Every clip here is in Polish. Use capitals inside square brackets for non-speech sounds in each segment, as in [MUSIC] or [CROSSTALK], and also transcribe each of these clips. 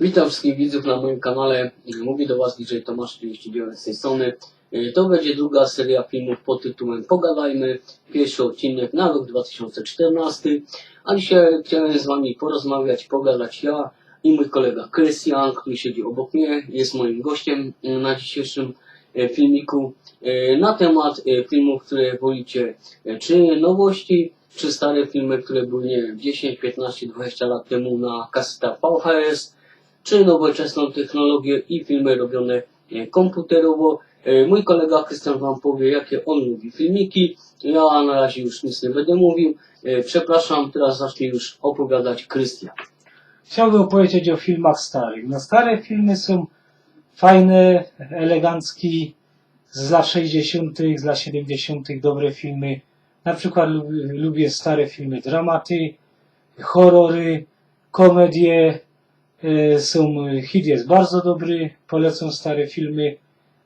Witam wszystkich widzów na moim kanale. Mówi do Was DJ Tomasz 39 z tej strony. Y, To będzie druga seria filmów pod tytułem Pogadajmy. Pierwszy odcinek na rok 2014. A dzisiaj chciałem z Wami porozmawiać, pogadać ja i mój kolega Krystian, który siedzi obok mnie, jest moim gościem y, na dzisiejszym y, filmiku na temat filmów, które wolicie, czy nowości, czy stare filmy, które były, nie wiem, 10, 15, 20 lat temu na kasetach VHS, czy nowoczesną technologię i filmy robione e, komputerowo. E, Mój kolega Krystian Wam powie, jakie on lubi filmiki. Ja na razie już nic nie będę mówił. E, Przepraszam, teraz zacznie już opowiadać Krystian. Chciałbym opowiedzieć o filmach starych. No stare filmy są fajne, elegancki, z lat 60., z lat 70., dobre filmy. Na przykład lubię stare filmy dramaty, horrory, komedie. E, Są, hit jest bardzo dobry, polecam stare filmy.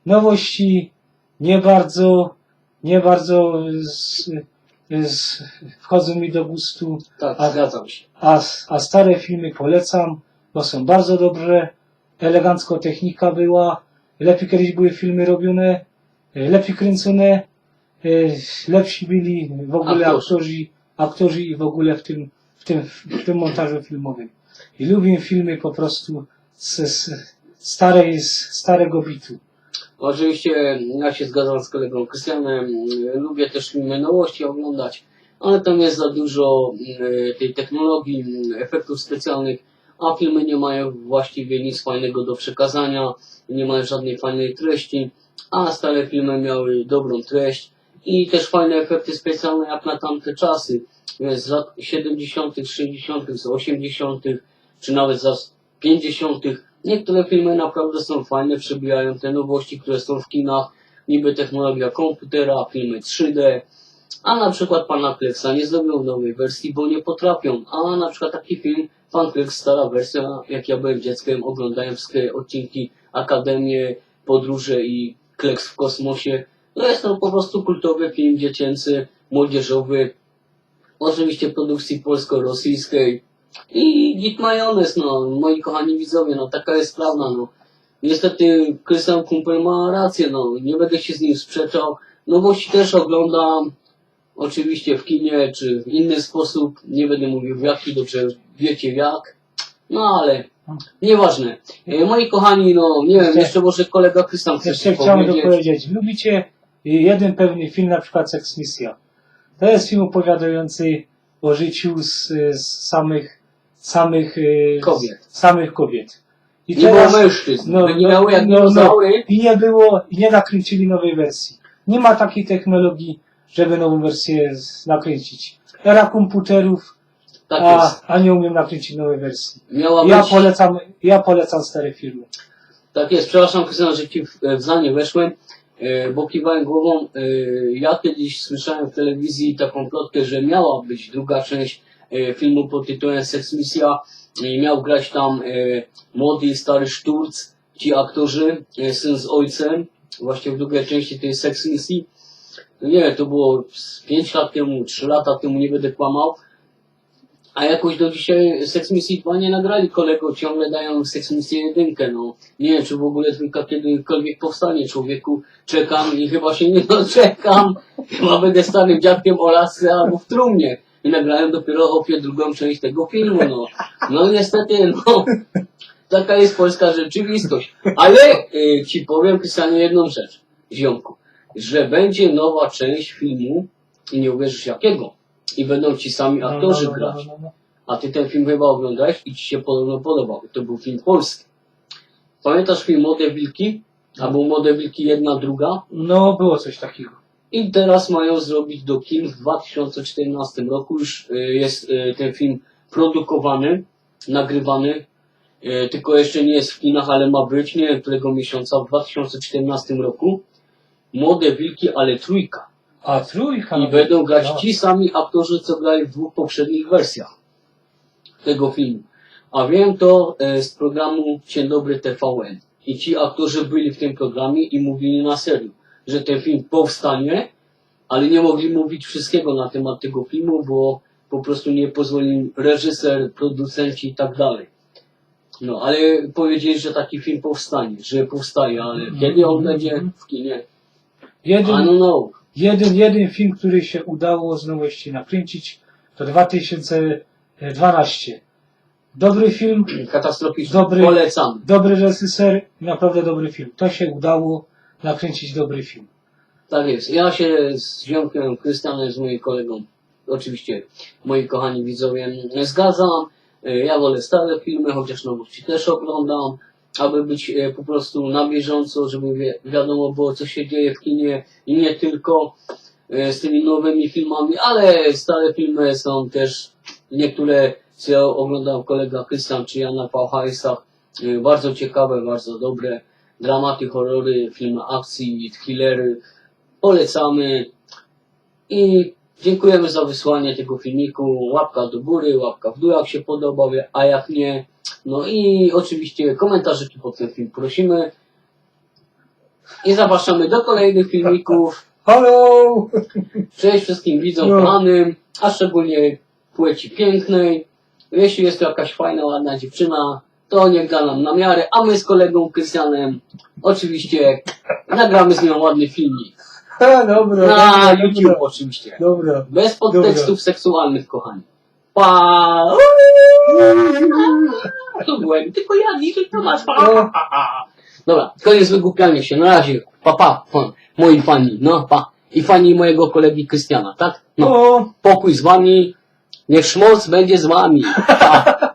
Nowości nie bardzo, nie bardzo z, z, wchodzą mi do gustu. Tak, A- zgadzam się. A, a stare filmy polecam, bo są bardzo dobre, elegancko technika była, lepiej kiedyś były filmy robione, lepiej kręcone, lepsi byli w ogóle Aktorzy. aktorzy, i w ogóle w tym, tym, w tym montażu filmowym. I lubię filmy po prostu z, starej, z starego bitu. Oczywiście ja się zgadzam z kolegą Krystianem. Lubię też filmy nowości oglądać, ale tam jest za dużo mm, tej technologii, mm, efektów specjalnych, a filmy nie mają właściwie nic fajnego do przekazania, nie mają żadnej fajnej treści, a stare filmy miały dobrą treść i też fajne efekty specjalne jak na tamte czasy, z lat 70., 60., z 80., czy nawet za 50. Niektóre filmy naprawdę są fajne, przebijają te nowości, które są w kinach, niby technologia komputera, filmy 3D, a na przykład Pana Kleksa nie zrobią nowej wersji, bo nie potrafią. A na przykład taki film, Pan Kleks, stara wersja, jak ja byłem dzieckiem, oglądałem wszystkie odcinki Akademię, Podróże i Kleks w kosmosie. No jest to po prostu kultowy film dziecięcy, młodzieżowy, oczywiście produkcji polsko-rosyjskiej, i git majonez, no, moi kochani widzowie, no taka jest prawda, no. Niestety Krystian Kumpel ma rację, no, nie będę się z nim sprzeczał. Nowości też oglądam, oczywiście w kinie, czy w inny sposób, nie będę mówił w jaki, dobrze wiecie jak. No ale, nieważne. E, moi kochani, no, nie wiem, Jeszcze- może kolega Krystian chce Jeszcze coś chciałem powiedzieć. dopowiedzieć, lubicie jeden pewny film, na przykład Sex Misja. To jest film opowiadający o życiu z, z samych, samych e, Kobiet. samych kobiet. I Nie było mężczyzn, no, wyglądały jak no, no. I nie było, i nie nakręcili nowej wersji. Nie ma takiej technologii, żeby nową wersję z- nakręcić. Era komputerów, Tak a, a nie umiem nakręcić nowej wersji. Miała Ja być... polecam, ja polecam stare filmy. Tak jest, przepraszam że ci w, zdanie weszłem, bo kiwałem głową. E, Ja kiedyś słyszałem w telewizji taką plotkę, że miała być druga część e, filmu pod tytułem Sex Misja. I miał grać tam e, młody i stary Szturc, ci aktorzy, e, syn z ojcem, właśnie w drugiej części tej Sex Misji. No nie wiem, to było z 5 lat temu, 3 lata temu, nie będę kłamał. A jakoś do dzisiaj Sex Misji 2 nie nagrali kolego, ciągle dają Sex Misję 1, no. Nie wiem, czy w ogóle trójka kiedykolwiek powstanie człowieku. Czekam i chyba się nie [LAUGHS] doczekam. Chyba będę starym dziadkiem o lasce albo w trumnie. I nagrałem dopiero opie drugą część tego filmu, no. No niestety, no. Taka jest polska rzeczywistość. Ale y, ci powiem, Krystianie, jedną rzecz, ziomku. Że będzie nowa część filmu i nie uwierzysz jakiego. I będą ci sami aktorzy No, no, no, grać. no, no. A ty ten film chyba oglądałeś i ci się podobno podobał. To był film polski. Pamiętasz film Młode Wilki? Albo Młode Wilki jedna, druga? No, było coś takiego. I teraz mają zrobić do kin w 2014 roku. Już y, jest y, ten film produkowany, nagrywany. Y, Tylko jeszcze nie jest w kinach, ale ma być, nie wiem którego miesiąca, w 2014 roku. Młode Wilki, ale trójka. A trójka. I będą grać ci sami aktorzy, co grali w dwóch poprzednich wersjach tego filmu. A wiem to e, z programu Dzień Dobry TVN. I ci aktorzy byli w tym programie i mówili na serio, że ten film powstanie, ale nie mogli mówić wszystkiego na temat tego filmu, bo po prostu nie pozwolił reżyser, producenci i tak dalej. No, ale powiedzieli, że taki film powstanie, że powstaje, ale kiedy on będzie w kinie? I don't know. Jeden, jeden film, który się udało znowu jeszcze nakręcić, to 2012. Dobry film, Katastroficzny. Dobry. Polecam. dobry reżyser, naprawdę dobry film. To się udało nakręcić dobry film. Tak jest. Ja się z ziomkiem Krystianem, z moim kolegą, oczywiście moi kochani widzowie, zgadzam. Ja wolę stare filmy, chociaż nowości też oglądam, aby być e, po prostu na bieżąco, żeby wi- wiadomo było, co się dzieje w kinie i nie tylko e, z tymi nowymi filmami, ale stare filmy są też niektóre, co ja oglądam kolega Krystian czy ja VHS-ach, e, bardzo ciekawe, bardzo dobre. Dramaty, horrory, filmy akcji, thrillery, polecamy i dziękujemy za wysłanie tego filmiku. Łapka do góry, łapka w dół, jak się podoba, a jak nie. No i oczywiście komentarzyki pod ten film prosimy. I zapraszamy do kolejnych filmików. [LAUGHS] Halo! Cześć wszystkim widzom No. kochanym, a szczególnie płci pięknej. Jeśli jest to jakaś fajna, ładna dziewczyna, to niech da nam na miarę, a my z kolegą Krystianem oczywiście nagramy z nią ładny filmik. [LAUGHS] Ha, dobra, Na dobra, YouTube dobra, oczywiście. dobra. Bez podtekstów seksualnych, kochani. Pa! To byłem, tylko ja dzisiaj to masz. Pa. Dobra, koniec wygłupiania się. Na razie. Pa, pa, pa. Moi fani. No, pa. I fani mojego kolegi Krystiana, tak? No. No. Pokój z wami. Niech szmoc będzie z wami. Pa. [LAUGHS]